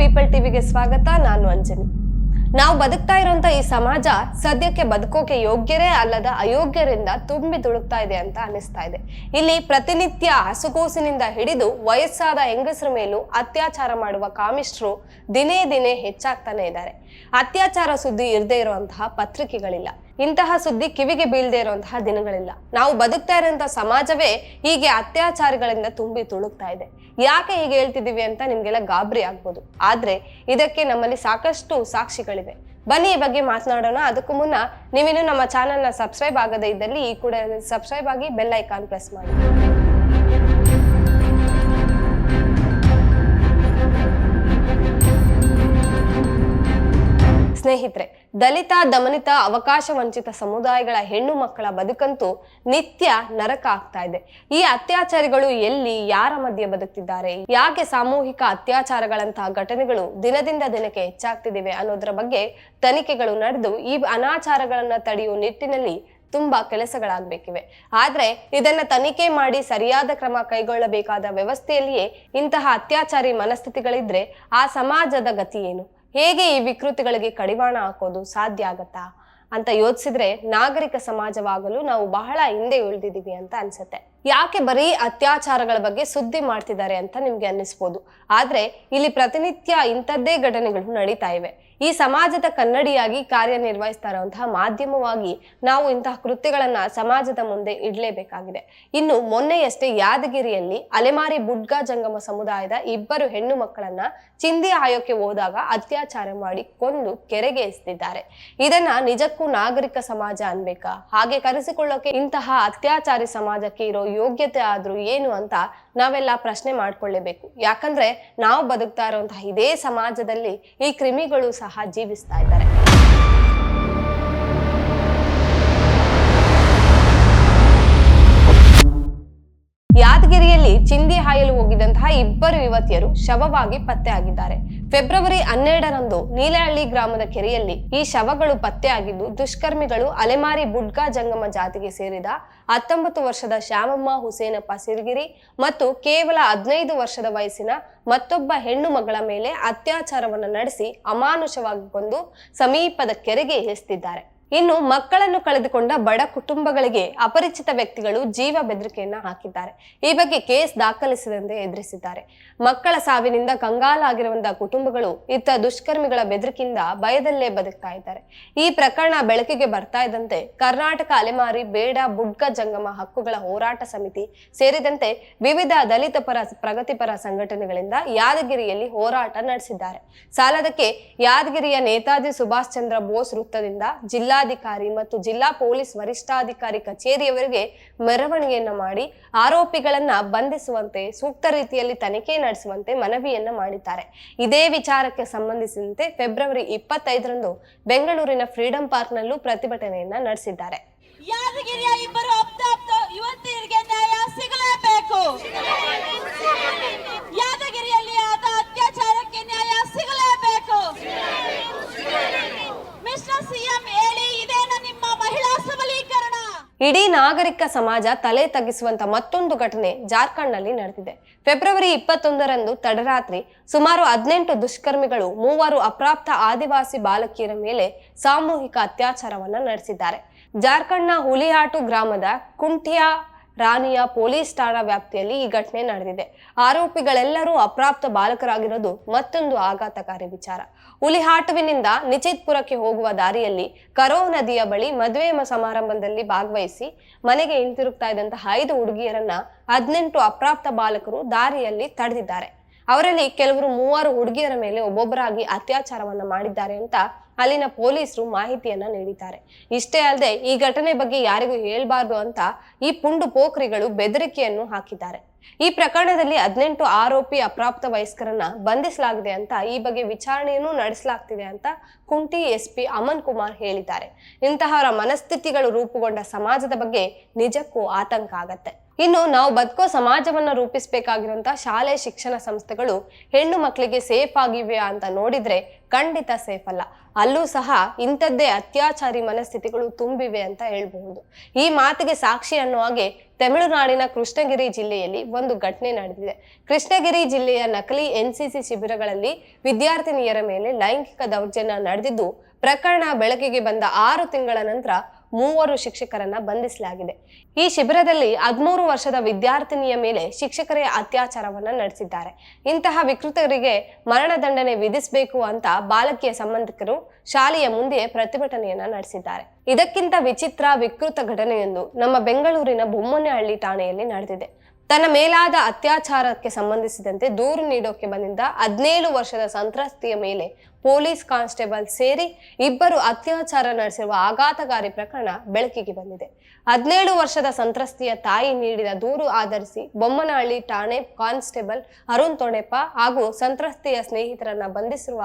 People ಟಿವಿಗೆ ಸ್ವಾಗತ, ನಾನು ಅಂಜನಿ ನಾವು ಬದುಕ್ತಾ ಇರುವಂತ ಈ ಸಮಾಜ ಸದ್ಯಕ್ಕೆ ಬದುಕೋಕೆ ಯೋಗ್ಯರೇ ಅಲ್ಲದ ಅಯೋಗ್ಯರಿಂದ ತುಂಬಿ ತುಳುಕ್ತಾ ಇದೆ ಅಂತ ಅನಿಸ್ತಾ ಇದೆ. ಇಲ್ಲಿ ಪ್ರತಿನಿತ್ಯ ಹಸುಕೋಸಿನಿಂದ ಹಿಡಿದು ವಯಸ್ಸಾದ ಹೆಂಗಸರ ಮೇಲೂ ಅತ್ಯಾಚಾರ ಮಾಡುವ ಕಾಮಿಷ್ಟ್ರು ದಿನೇ ದಿನೇ ಹೆಚ್ಚಾಗ್ತಾನೆ ಇದ್ದಾರೆ. ಅತ್ಯಾಚಾರ ಸುದ್ದಿ ಇರದೇ ಇರುವಂತಹ ಪತ್ರಿಕೆಗಳಿಲ್ಲ. ಇಂತಹ ಸುದ್ದಿ ಕಿವಿಗೆ ಬೀಳದೆ ಇರುವಂತಹ ದಿನಗಳಿಲ್ಲ. ನಾವು ಬದುಕ್ತಾ ಇರುವಂತಹ ಸಮಾಜವೇ ಹೀಗೆ ಅತ್ಯಾಚಾರಗಳಿಂದ ತುಂಬಿ ತುಳುಕ್ತಾ ಇದೆ. ಯಾಕೆ ಹೀಗೆ ಹೇಳ್ತಿದ್ದೀವಿ ಅಂತ ನಿಮ್ಗೆಲ್ಲ ಗಾಬರಿ ಆಗ್ಬೋದು. ಆದ್ರೆ ಇದಕ್ಕೆ ನಮ್ಮಲ್ಲಿ ಸಾಕಷ್ಟು ಸಾಕ್ಷಿಗಳಿವೆ. ಬನ್ನಿ ಈ ಬಗ್ಗೆ ಮಾತನಾಡೋಣ. ಅದಕ್ಕೂ ಮುನ್ನ ನೀವಿನ್ನು ನಮ್ಮ ಚಾನೆಲ್ನ ಸಬ್ಸ್ಕ್ರೈಬ್ ಆಗದೇ ಇದ್ದಲ್ಲಿ ಈ ಕೂಡ ಸಬ್ಸ್ಕ್ರೈಬ್ ಆಗಿ ಬೆಲ್ ಐಕಾನ್ ಪ್ರೆಸ್ ಮಾಡಿ. ಸ್ನೇಹಿತರೆ, ದಲಿತ, ದಮನಿತ, ಅವಕಾಶ ವಂಚಿತ ಸಮುದಾಯಗಳ ಹೆಣ್ಣು ಮಕ್ಕಳ ಬದುಕಂತೂ ನಿತ್ಯ ನರಕ ಆಗ್ತಾ ಇದೆ. ಈ ಅತ್ಯಾಚಾರಿಗಳು ಎಲ್ಲಿ, ಯಾರ ಮಧ್ಯೆ ಬದುಕ್ತಿದ್ದಾರೆ, ಯಾಕೆ ಸಾಮೂಹಿಕ ಅತ್ಯಾಚಾರಗಳಂತಹ ಘಟನೆಗಳು ದಿನದಿಂದ ದಿನಕ್ಕೆ ಹೆಚ್ಚಾಗ್ತಿದಿವೆ ಅನ್ನೋದ್ರ ಬಗ್ಗೆ ತನಿಖೆಗಳು ನಡೆದು, ಈ ಅನಾಚಾರಗಳನ್ನ ತಡೆಯುವ ನಿಟ್ಟಿನಲ್ಲಿ ತುಂಬಾ ಕೆಲಸಗಳಾಗಬೇಕಿವೆ. ಆದ್ರೆ, ಇದನ್ನ ತನಿಖೆ ಮಾಡಿ ಸರಿಯಾದ ಕ್ರಮ ಕೈಗೊಳ್ಳಬೇಕಾದ ವ್ಯವಸ್ಥೆಯಲ್ಲಿಯೇ ಇಂತಹ ಅತ್ಯಾಚಾರಿ ಮನಸ್ಥಿತಿಗಳಿದ್ರೆ ಆ ಸಮಾಜದ ಗತಿ ಏನು? ಹೇಗೆ ಈ ವಿಕೃತಿಗಳಿಗೆ ಕಡಿವಾಣ ಹಾಕೋದು ಸಾಧ್ಯ ಆಗತ್ತಾ ಅಂತ ಯೋಚಿಸಿದ್ರೆ ನಾಗರಿಕ ಸಮಾಜವಾಗಲು ನಾವು ಬಹಳ ಹಿಂದೆ ಉಳಿದಿದ್ದೀವಿ ಅಂತ ಅನ್ಸುತ್ತೆ. ಯಾಕೆ ಬರೀ ಅತ್ಯಾಚಾರಗಳ ಬಗ್ಗೆ ಸುದ್ದಿ ಮಾಡ್ತಿದ್ದಾರೆ ಅಂತ ನಿಮ್ಗೆ ಅನ್ನಿಸ್ಬೋದು. ಆದ್ರೆ ಇಲ್ಲಿ ಪ್ರತಿನಿತ್ಯ ಇಂಥದ್ದೇ ಘಟನೆಗಳು ನಡೀತಾ ಇವೆ. ಈ ಸಮಾಜದ ಕನ್ನಡಿಯಾಗಿ ಕಾರ್ಯನಿರ್ವಹಿಸ್ತಾ ಇರುವಂತಹ ಮಾಧ್ಯಮವಾಗಿ ನಾವು ಇಂತಹ ಕೃತ್ಯಗಳನ್ನ ಸಮಾಜದ ಮುಂದೆ ಇಡಲೇಬೇಕಾಗಿದೆ. ಇನ್ನು ಮೊನ್ನೆಯಷ್ಟೇ ಯಾದಗಿರಿಯಲ್ಲಿ ಅಲೆಮಾರಿ ಬುಡ್ಗಾ ಜಂಗಮ ಸಮುದಾಯದ ಇಬ್ಬರು ಹೆಣ್ಣು ಮಕ್ಕಳನ್ನ ಚಿಂದಿ ಆಯೋಕ್ಕೆ ಹೋದಾಗ ಅತ್ಯಾಚಾರ ಮಾಡಿ ಕೊಂದು ಕೆರೆಗೆ ಎಸೆದಿದ್ದಾರೆ. ಇದನ್ನ ನಿಜಕ್ಕೂ ನಾಗರಿಕ ಸಮಾಜ ಅನ್ಬೇಕಾ? ಹಾಗೆ ಕರೆಸಿಕೊಳ್ಳೋಕೆ ಇಂತಹ ಅತ್ಯಾಚಾರಿ ಸಮಾಜಕ್ಕೆ ಇರೋ ಯೋಗ್ಯತೆ ಆದ್ರೂ ಏನು ಅಂತ ನಾವೆಲ್ಲ ಪ್ರಶ್ನೆ ಮಾಡ್ಕೊಳ್ಳೇಬೇಕು. ಯಾಕಂದ್ರೆ ನಾವು ಬದುಕ್ತಾ ಇರುವಂತಹ ಇದೇ ಸಮಾಜದಲ್ಲಿ ಈ ಕ್ರಿಮಿಗಳು ಸಹ ಜೀವಿಸ್ತಾ ಇದ್ದಾರೆ. ಯಾದಗಿರಿಯಲ್ಲಿ ಚಿಂದಿ ಹಾಯಲು ಹೋಗಿದ್ದಂತಹ ಇಬ್ಬರು ಯುವತಿಯರು ಶವವಾಗಿ ಪತ್ತೆಯಾಗಿದ್ದಾರೆ. ಫೆಬ್ರವರಿ ಹನ್ನೆರಡರಂದು ನೀಲಹಳ್ಳಿ ಗ್ರಾಮದ ಕೆರೆಯಲ್ಲಿ ಈ ಶವಗಳು ಪತ್ತೆಯಾಗಿದ್ದು, ದುಷ್ಕರ್ಮಿಗಳು ಅಲೆಮಾರಿ ಬುಡ್ಗಾ ಜಂಗಮ ಜಾತಿಗೆ ಸೇರಿದ ಹತ್ತೊಂಬತ್ತು ವರ್ಷದ ಶ್ಯಾಮಮ್ಮ ಹುಸೇನಪ್ಪ ಸಿರಿಗಿರಿ ಮತ್ತು ಕೇವಲ ಹದಿನೈದು ವರ್ಷದ ವಯಸ್ಸಿನ ಮತ್ತೊಬ್ಬ ಹೆಣ್ಣು ಮಗಳ ಮೇಲೆ ಅತ್ಯಾಚಾರವನ್ನು ನಡೆಸಿ ಅಮಾನುಷವಾಗಿ ಕೊಂದು ಸಮೀಪದ ಕೆರೆಗೆ ಎಸೆದಿದ್ದಾರೆ. ಇನ್ನು ಮಕ್ಕಳನ್ನು ಕಳೆದುಕೊಂಡ ಬಡ ಕುಟುಂಬಗಳಿಗೆ ಅಪರಿಚಿತ ವ್ಯಕ್ತಿಗಳು ಜೀವ ಬೆದರಿಕೆಯನ್ನ ಹಾಕಿದ್ದಾರೆ. ಈ ಬಗ್ಗೆ ಕೇಸ್ ದಾಖಲಿಸದಂತೆ ಎದುರಿಸಿದ್ದಾರೆ. ಮಕ್ಕಳ ಸಾವಿನಿಂದ ಕಂಗಾಲಾಗಿರುವಂತಹ ಕುಟುಂಬಗಳು ಇತ್ತ ದುಷ್ಕರ್ಮಿಗಳ ಬೆದರಿಕೆಯಿಂದ ಭಯದಲ್ಲೇ ಬದುಕ್ತಾ ಇದ್ದಾರೆ. ಈ ಪ್ರಕರಣ ಬೆಳಕಿಗೆ ಬರ್ತಾ ಇದ್ದಂತೆ ಕರ್ನಾಟಕ ಅಲೆಮಾರಿ ಬೇಡ ಬುಡ್ಕ ಜಂಗಮ ಹಕ್ಕುಗಳ ಹೋರಾಟ ಸಮಿತಿ ಸೇರಿದಂತೆ ವಿವಿಧ ದಲಿತ ಪರ ಪ್ರಗತಿಪರ ಸಂಘಟನೆಗಳಿಂದ ಯಾದಗಿರಿಯಲ್ಲಿ ಹೋರಾಟ ನಡೆಸಿದ್ದಾರೆ. ಸಾಲದಕ್ಕೆ ಯಾದಗಿರಿಯ ನೇತಾಜಿ ಸುಭಾಷ್ ಚಂದ್ರ ಬೋಸ್ ವೃತ್ತದಿಂದ ಜಿಲ್ಲಾಧಿಕಾರಿ ಮತ್ತು ಜಿಲ್ಲಾ ಪೊಲೀಸ್ ವರಿಷ್ಠಾಧಿಕಾರಿ ಕಚೇರಿಯವರಿಗೆ ಮೆರವಣಿಗೆಯನ್ನ ಮಾಡಿ ಆರೋಪಿಗಳನ್ನ ಬಂಧಿಸುವಂತೆ ಸೂಕ್ತ ರೀತಿಯಲ್ಲಿ ತನಿಖೆ ನಡೆಸುವಂತೆ ಮನವಿಯನ್ನ ಮಾಡಿದ್ದಾರೆ. ಇದೇ ವಿಚಾರಕ್ಕೆ ಸಂಬಂಧಿಸಿದಂತೆ ಫೆಬ್ರವರಿ ಇಪ್ಪತ್ತೈದರಂದು ಬೆಂಗಳೂರಿನ ಫ್ರೀಡಂ ಪಾರ್ಕ್ನಲ್ಲೂ ಪ್ರತಿಭಟನೆಯನ್ನ ನಡೆಸಿದ್ದಾರೆ. ಇಡೀ ನಾಗರಿಕ ಸಮಾಜ ತಲೆ ತಗ್ಗಿಸುವಂತ ಮತ್ತೊಂದು ಘಟನೆ ಜಾರ್ಖಂಡ್ನಲ್ಲಿ ನಡೆದಿದೆ. ಫೆಬ್ರವರಿ ಇಪ್ಪತ್ತೊಂದರಂದು ತಡರಾತ್ರಿ ಸುಮಾರು ಹದಿನೆಂಟು ದುಷ್ಕರ್ಮಿಗಳು, ಮೂವರು ಅಪ್ರಾಪ್ತ ಆದಿವಾಸಿ ಬಾಲಕಿಯರ ಮೇಲೆ ಸಾಮೂಹಿಕ ಅತ್ಯಾಚಾರವನ್ನ ನಡೆಸಿದ್ದಾರೆ. ಜಾರ್ಖಂಡ್ನ ಹುಲಿಯಾಟು ಗ್ರಾಮದ ಕುಂಟಿಯಾ ರಾಣಿಯ ಪೊಲೀಸ್ ಠಾಣಾ ವ್ಯಾಪ್ತಿಯಲ್ಲಿ ಈ ಘಟನೆ ನಡೆದಿದೆ. ಆರೋಪಿಗಳೆಲ್ಲರೂ ಅಪ್ರಾಪ್ತ ಬಾಲಕರಾಗಿರೋದು ಮತ್ತೊಂದು ಆಘಾತಕಾರಿ ವಿಚಾರ. ಹುಲಿಹಾಟುವಿನಿಂದ ನಿಚಿತ್ಪುರಕ್ಕೆ ಹೋಗುವ ದಾರಿಯಲ್ಲಿ ಕರೋ ನದಿಯ ಬಳಿ ಮದುವೆ ಸಮಾರಂಭದಲ್ಲಿ ಭಾಗವಹಿಸಿ ಮನೆಗೆ ಹಿಂತಿರುಗ್ತಾ ಇದ್ದಂತಹ ಐದು ಹುಡುಗಿಯರನ್ನ ಹದಿನೆಂಟು ಅಪ್ರಾಪ್ತ ಬಾಲಕರು ದಾರಿಯಲ್ಲಿ ತಡೆದಿದ್ದಾರೆ. ಅವರಲ್ಲಿ ಕೆಲವರು ಮೂವರು ಹುಡುಗಿಯರ ಮೇಲೆ ಒಬ್ಬೊಬ್ಬರಾಗಿ ಅತ್ಯಾಚಾರವನ್ನ ಮಾಡಿದ್ದಾರೆ ಅಂತ ಅಲ್ಲಿನ ಪೊಲೀಸರು ಮಾಹಿತಿಯನ್ನ ನೀಡಿದ್ದಾರೆ. ಇಷ್ಟೇ ಅಲ್ಲದೆ ಈ ಘಟನೆ ಬಗ್ಗೆ ಯಾರಿಗೂ ಹೇಳ್ಬಾರ್ದು ಅಂತ ಈ ಪುಂಡು ಪೋಖ್ರಿಗಳು ಬೆದರಿಕೆಯನ್ನು ಹಾಕಿದ್ದಾರೆ. ಈ ಪ್ರಕರಣದಲ್ಲಿ ಹದಿನೆಂಟು ಆರೋಪಿ ಅಪ್ರಾಪ್ತ ವಯಸ್ಕರನ್ನ ಬಂಧಿಸಲಾಗಿದೆ ಅಂತ ಈ ಬಗ್ಗೆ ವಿಚಾರಣೆಯನ್ನು ನಡೆಸಲಾಗ್ತಿದೆ ಅಂತ ಕುಂಟಿ ಎಸ್ಪಿ ಅಮನ್ ಕುಮಾರ್ ಹೇಳಿದ್ದಾರೆ. ಇಂತಹವರ ಮನಸ್ಥಿತಿಗಳು ರೂಪುಗೊಂಡ ಸಮಾಜದ ಬಗ್ಗೆ ನಿಜಕ್ಕೂ ಆತಂಕ ಆಗತ್ತೆ. ಇನ್ನು ನಾವು ಬದುಕೋ ಸಮಾಜವನ್ನು ರೂಪಿಸಬೇಕಾಗಿರುವಂತಹ ಶಾಲೆ, ಶಿಕ್ಷಣ ಸಂಸ್ಥೆಗಳು ಹೆಣ್ಣು ಮಕ್ಕಳಿಗೆ ಸೇಫ್ ಆಗಿವೆ ಅಂತ ನೋಡಿದ್ರೆ ಖಂಡಿತ ಸೇಫ್ ಅಲ್ಲ. ಅಲ್ಲೂ ಸಹ ಇಂಥದ್ದೇ ಅತ್ಯಾಚಾರಿ ಮನಸ್ಥಿತಿಗಳು ತುಂಬಿವೆ ಅಂತ ಹೇಳ್ಬಹುದು. ಈ ಮಾತಿಗೆ ಸಾಕ್ಷಿ ಅನ್ನೋ ಹಾಗೆ ತಮಿಳುನಾಡಿನ ಕೃಷ್ಣಗಿರಿ ಜಿಲ್ಲೆಯಲ್ಲಿ ಒಂದು ಘಟನೆ ನಡೆದಿದೆ. ಕೃಷ್ಣಗಿರಿ ಜಿಲ್ಲೆಯ ನಕಲಿ ಎನ್ಸಿಸಿ ಶಿಬಿರಗಳಲ್ಲಿ ವಿದ್ಯಾರ್ಥಿನಿಯರ ಮೇಲೆ ಲೈಂಗಿಕ ದೌರ್ಜನ್ಯ ನಡೆದಿದ್ದು, ಪ್ರಕರಣ ಬೆಳಕಿಗೆ ಬಂದ ಆರು ತಿಂಗಳ ನಂತರ ಮೂವರು ಶಿಕ್ಷಕರನ್ನ ಬಂಧಿಸಲಾಗಿದೆ. ಈ ಶಿಬಿರದಲ್ಲಿ ಹದಿಮೂರು ವರ್ಷದ ವಿದ್ಯಾರ್ಥಿನಿಯ ಮೇಲೆ ಶಿಕ್ಷಕರೇ ಅತ್ಯಾಚಾರವನ್ನ ನಡೆಸಿದ್ದಾರೆ. ಇಂತಹ ವಿಕೃತರಿಗೆ ಮರಣದಂಡನೆ ವಿಧಿಸಬೇಕು ಅಂತ ಬಾಲಕಿಯ ಸಂಬಂಧಿಕರು ಶಾಲೆಯ ಮುಂದೆ ಪ್ರತಿಭಟನೆಯನ್ನ ನಡೆಸಿದ್ದಾರೆ. ಇದಕ್ಕಿಂತ ವಿಚಿತ್ರ ವಿಕೃತ ಘಟನೆಯೊಂದು ನಮ್ಮ ಬೆಂಗಳೂರಿನ ಬೊಮ್ಮನಹಳ್ಳಿ ಠಾಣೆಯಲ್ಲಿ ನಡೆದಿದೆ. ತನ್ನ ಮೇಲಾದ ಅತ್ಯಾಚಾರಕ್ಕೆ ಸಂಬಂಧಿಸಿದಂತೆ ದೂರು ನೀಡೋಕೆ ಬಂದಿದ್ದ ಹದಿನೇಳು ವರ್ಷದ ಸಂತ್ರಸ್ತೆಯ ಮೇಲೆ ಪೊಲೀಸ್ ಕಾನ್ಸ್ಟೇಬಲ್ ಸೇರಿ ಇಬ್ಬರು ಅತ್ಯಾಚಾರ ನಡೆಸಿರುವ ಆಘಾತಕಾರಿ ಪ್ರಕರಣ ಬೆಳಕಿಗೆ ಬಂದಿದೆ. ಹದಿನೇಳು ವರ್ಷದ ಸಂತ್ರಸ್ತೆಯ ತಾಯಿ ನೀಡಿದ ದೂರು ಆಧರಿಸಿ ಬೊಮ್ಮನಹಳ್ಳಿ ಠಾಣೆ ಕಾನ್ಸ್ಟೇಬಲ್ ಅರುಣ್ ತೊಣೆಪ್ಪ ಹಾಗೂ ಸಂತ್ರಸ್ತೆಯ ಸ್ನೇಹಿತರನ್ನ ಬಂಧಿಸಿರುವ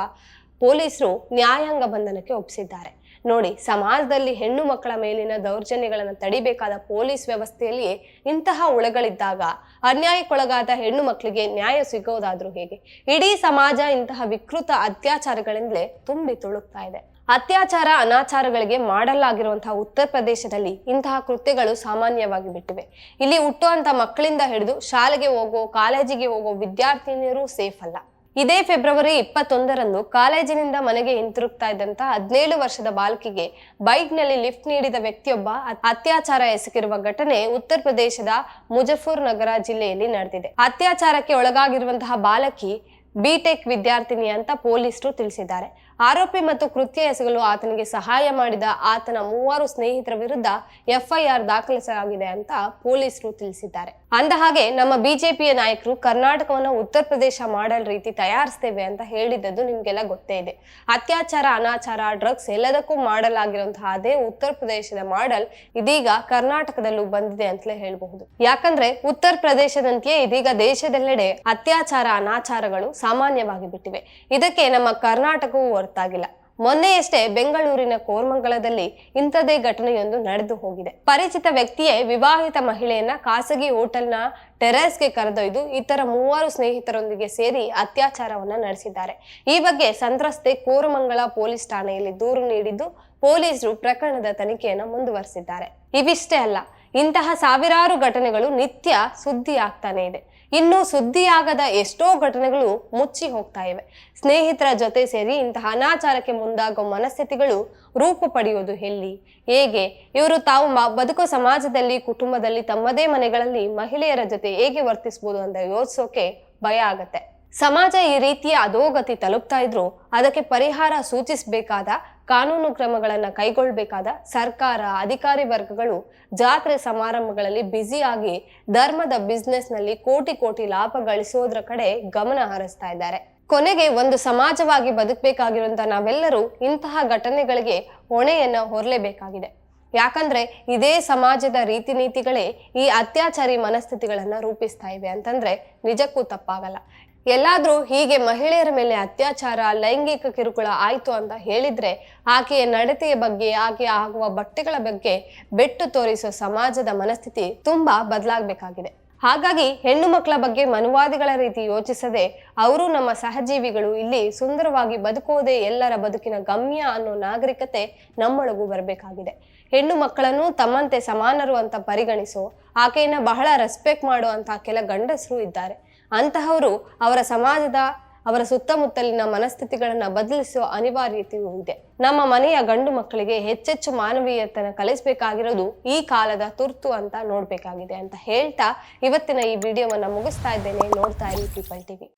ಪೊಲೀಸರು ನ್ಯಾಯಾಂಗ ಬಂಧನಕ್ಕೆ ಒಪ್ಪಿಸಿದ್ದಾರೆ. ನೋಡಿ, ಸಮಾಜದಲ್ಲಿ ಹೆಣ್ಣು ಮಕ್ಕಳ ಮೇಲಿನ ದೌರ್ಜನ್ಯಗಳನ್ನು ತಡಿಬೇಕಾದ ಪೊಲೀಸ್ ವ್ಯವಸ್ಥೆಯಲ್ಲಿ ಇಂತಹ ಉಳಗಳಿದ್ದಾಗ ಅನ್ಯಾಯಕ್ಕೊಳಗಾದ ಹೆಣ್ಣು ಮಕ್ಕಳಿಗೆ ನ್ಯಾಯ ಸಿಗೋದಾದ್ರೂ ಹೇಗೆ? ಇಡೀ ಸಮಾಜ ಇಂತಹ ವಿಕೃತ ಅತ್ಯಾಚಾರಗಳಿಂದಲೇ ತುಂಬಿ ತುಳುಕ್ತಾ ಇದೆ. ಅತ್ಯಾಚಾರ, ಅನಾಚಾರಗಳಿಗೆ ಮಾಡಲಾಗಿರುವಂತಹ ಉತ್ತರ ಪ್ರದೇಶದಲ್ಲಿ ಇಂತಹ ಕೃತ್ಯಗಳು ಸಾಮಾನ್ಯವಾಗಿ ಬಿಟ್ಟಿವೆ. ಇಲ್ಲಿ ಹುಟ್ಟುವಂತ ಮಕ್ಕಳಿಂದ ಹಿಡಿದು ಶಾಲೆಗೆ ಹೋಗೋ, ಕಾಲೇಜಿಗೆ ಹೋಗೋ ವಿದ್ಯಾರ್ಥಿನಿಯರು ಸೇಫ್ ಅಲ್ಲ. ಇದೇ ಫೆಬ್ರವರಿ ಇಪ್ಪತ್ತೊಂದರಂದು ಕಾಲೇಜಿನಿಂದ ಮನೆಗೆ ಹಿಂತಿರುಗ್ತಾ ಇದ್ದಂತ ಹದಿನೇಳು ವರ್ಷದ ಬಾಲಕಿಗೆ ಬೈಕ್ನಲ್ಲಿ ಲಿಫ್ಟ್ ನೀಡಿದ ವ್ಯಕ್ತಿಯೊಬ್ಬ ಅತ್- ಅತ್ಯಾಚಾರ ಎಸಗಿರುವ ಘಟನೆ ಉತ್ತರ ಪ್ರದೇಶದ ಮುಜಫರ್ ನಗರ ಜಿಲ್ಲೆಯಲ್ಲಿ ನಡೆದಿದೆ. ಅತ್ಯಾಚಾರಕ್ಕೆ ಒಳಗಾಗಿರುವಂತಹ ಬಾಲಕಿ ಬಿಟೆಕ್ ವಿದ್ಯಾರ್ಥಿನಿ ಅಂತ ಪೊಲೀಸರು ತಿಳಿಸಿದ್ದಾರೆ. ಆರೋಪಿ ಮತ್ತು ಕೃತ್ಯ ಎಸಗಲು ಆತನಿಗೆ ಸಹಾಯ ಮಾಡಿದ ಆತನ ಮೂವರು ಸ್ನೇಹಿತರ ವಿರುದ್ಧ ಎಫ್ಐಆರ್ ದಾಖಲಿಸಲಾಗಿದೆ ಅಂತ ಪೊಲೀಸರು ತಿಳಿಸಿದ್ದಾರೆ. ಅಂದಹಾಗೆ ನಮ್ಮ ಬಿಜೆಪಿಯ ನಾಯಕರು ಕರ್ನಾಟಕವನ್ನ ಉತ್ತರ ಪ್ರದೇಶ ಮಾಡಲ್ ರೀತಿ ತಯಾರಿಸ್ತೇವೆ ಅಂತ ಹೇಳಿದ್ದದ್ದು ನಿಮ್ಗೆಲ್ಲ ಗೊತ್ತೇ ಇದೆ. ಅತ್ಯಾಚಾರ, ಅನಾಚಾರ ಡ್ರಗ್ಸ್ ಎಲ್ಲದಕ್ಕೂ ಮಾಡಲಾಗಿರುವಂತಹ ಅದೇ ಉತ್ತರ ಪ್ರದೇಶದ ಮಾಡಲ್ ಇದೀಗ ಕರ್ನಾಟಕದಲ್ಲೂ ಬಂದಿದೆ ಅಂತಲೇ ಹೇಳಬಹುದು. ಯಾಕಂದ್ರೆ ಉತ್ತರ ಪ್ರದೇಶದಂತೆಯೇ ಇದೀಗ ದೇಶದೆಲ್ಲೆಡೆ ಅತ್ಯಾಚಾರ, ಅನಾಚಾರಗಳು ಸಾಮಾನ್ಯವಾಗಿ ಬಿಟ್ಟಿವೆ. ಇದಕ್ಕೆ ನಮ್ಮ ಕರ್ನಾಟಕವೂ ಹೊರತಾಗಿಲ್ಲ. ಮೊನ್ನೆಯಷ್ಟೇ ಬೆಂಗಳೂರಿನ ಕೋರ್ಮಂಗಲದಲ್ಲಿ ಇಂಥದೇ ಘಟನೆಯೊಂದು ನಡೆದು ಹೋಗಿದೆ. ಪರಿಚಿತ ವ್ಯಕ್ತಿಯೇ ವಿವಾಹಿತ ಮಹಿಳೆಯನ್ನ ಖಾಸಗಿ ಹೋಟೆಲ್ನ ಟೆರೆಸ್ಗೆ ಕರೆದೊಯ್ದು ಇತರ ಮೂವರು ಸ್ನೇಹಿತರೊಂದಿಗೆ ಸೇರಿ ಅತ್ಯಾಚಾರವನ್ನ ನಡೆಸಿದ್ದಾರೆ. ಈ ಬಗ್ಗೆ ಸಂತ್ರಸ್ತೆ ಕೋರಮಂಗಲ ಪೊಲೀಸ್ ಠಾಣೆಯಲ್ಲಿ ದೂರು ನೀಡಿದ್ದು ಪೊಲೀಸರು ಪ್ರಕರಣದ ತನಿಖೆಯನ್ನು ಮುಂದುವರೆಸಿದ್ದಾರೆ. ಇವಿಷ್ಟೇ ಅಲ್ಲ ಇಂತಹ ಸಾವಿರಾರು ಘಟನೆಗಳು ನಿತ್ಯ ಸುದ್ದಿ ಆಗ್ತಾನೆ ಇದೆ. ಇನ್ನು ಸುದ್ದಿಯಾಗದ ಎಷ್ಟೋ ಘಟನೆಗಳು ಮುಚ್ಚಿ ಹೋಗ್ತಾ ಇವೆ. ಸ್ನೇಹಿತರ ಜೊತೆ ಸೇರಿ ಇಂತಹ ಅನಾಚಾರಕ್ಕೆ ಮುಂದಾಗೋ ಮನಸ್ಥಿತಿಗಳು ರೂಪು ಪಡೆಯೋದು ಎಲ್ಲಿ? ಹೇಗೆ? ಇವರು ತಾವು ಬದುಕೋ ಸಮಾಜದಲ್ಲಿ, ಕುಟುಂಬದಲ್ಲಿ, ತಮ್ಮದೇ ಮನೆಗಳಲ್ಲಿ ಮಹಿಳೆಯರ ಜೊತೆ ಹೇಗೆ ವರ್ತಿಸ್ಬೋದು ಅಂತ ಯೋಚಿಸೋಕೆ ಭಯ ಆಗತ್ತೆ. ಸಮಾಜ ಈ ರೀತಿಯ ಅಧೋಗತಿ ತಲುಪ್ತಾ ಇದ್ರು ಅದಕ್ಕೆ ಪರಿಹಾರ ಸೂಚಿಸಬೇಕಾದ ಕಾನೂನು ಕ್ರಮಗಳನ್ನು ಕೈಗೊಳ್ಳಬೇಕಾದ ಸರ್ಕಾರ, ಅಧಿಕಾರಿ ವರ್ಗಗಳು ಜಾತ್ರೆ ಸಮಾರಂಭಗಳಲ್ಲಿ ಬ್ಯುಸಿಯಾಗಿ ಧರ್ಮದ ಬಿಸ್ನೆಸ್ನಲ್ಲಿ ಕೋಟಿ ಕೋಟಿ ಲಾಭ ಗಳಿಸೋದ್ರ ಕಡೆ ಗಮನ ಹರಿಸ್ತಾ ಇದ್ದಾರೆ. ಕೊನೆಗೆ ಒಂದು ಸಮಾಜವಾಗಿ ಬದುಕಬೇಕಾಗಿರುವಂತ ನಾವೆಲ್ಲರೂ ಇಂತಹ ಘಟನೆಗಳಿಗೆ ಹೊಣೆಯನ್ನ ಹೊರಲೇಬೇಕಾಗಿದೆ. ಯಾಕಂದ್ರೆ ಇದೇ ಸಮಾಜದ ರೀತಿ ನೀತಿಗಳೇ ಈ ಅತ್ಯಾಚಾರಿ ಮನಸ್ಥಿತಿಗಳನ್ನ ರೂಪಿಸ್ತಾ ಇವೆ ಅಂತಂದ್ರೆ ನಿಜಕ್ಕೂ ತಪ್ಪಾಗಲ್ಲ. ಎಲ್ಲಾದ್ರೂ ಹೀಗೆ ಮಹಿಳೆಯರ ಮೇಲೆ ಅತ್ಯಾಚಾರ, ಲೈಂಗಿಕ ಕಿರುಕುಳ ಆಯಿತು ಅಂತ ಹೇಳಿದ್ರೆ ಆಕೆಯ ನಡತೆಯ ಬಗ್ಗೆ, ಆಕೆ ಆಗುವ ಬಟ್ಟೆಗಳ ಬಗ್ಗೆ ಬೆಟ್ಟು ತೋರಿಸೋ ಸಮಾಜದ ಮನಸ್ಥಿತಿ ತುಂಬಾ ಬದಲಾಗಬೇಕಾಗಿದೆ. ಹಾಗಾಗಿ ಹೆಣ್ಣು ಮಕ್ಕಳ ಬಗ್ಗೆ ಮನುವಾದಿಗಳ ರೀತಿ ಯೋಚಿಸದೆ ಅವರು ನಮ್ಮ ಸಹಜೀವಿಗಳು ಇಲ್ಲಿ ಸುಂದರವಾಗಿ ಬದುಕುವುದೇ ಎಲ್ಲರ ಬದುಕಿನ ಗಮ್ಯ ಅನ್ನೋ ನಾಗರಿಕತೆ ನಮ್ಮೊಳಗೂ ಬರಬೇಕಾಗಿದೆ. ಹೆಣ್ಣು ಮಕ್ಕಳನ್ನು ತಮ್ಮಂತೆ ಸಮಾನರು ಅಂತ ಪರಿಗಣಿಸೋ, ಆಕೆಯನ್ನು ಬಹಳ ರೆಸ್ಪೆಕ್ಟ್ ಮಾಡುವಂತಹ ಕೆಲ ಗಂಡಸರು ಇದ್ದಾರೆ. ಅಂತಹವರು ಅವರ ಸಮಾಜದ, ಅವರ ಸುತ್ತಮುತ್ತಲಿನ ಮನಸ್ಥಿತಿಗಳನ್ನ ಬದಲಿಸುವ ಅನಿವಾರ್ಯತೆಯೂ ಇದೆ ನಮ್ಮ ಮನೆಯ ಗಂಡು ಮಕ್ಕಳಿಗೆ ಹೆಚ್ಚೆಚ್ಚು ಮಾನವೀಯತನ ಕಲಿಸಬೇಕಾಗಿರೋದು ಈ ಕಾಲದ ತುರ್ತು ಅಂತ ನೋಡ್ಬೇಕಾಗಿದೆ ಅಂತ ಹೇಳ್ತಾ ಇವತ್ತಿನ ಈ ವಿಡಿಯೋವನ್ನು ಮುಗಿಸ್ತಾ ಇದ್ದೇನೆ. ನೋಡ್ತಾ ಇರಿ ಪೀಪಲ್ ಟಿವಿ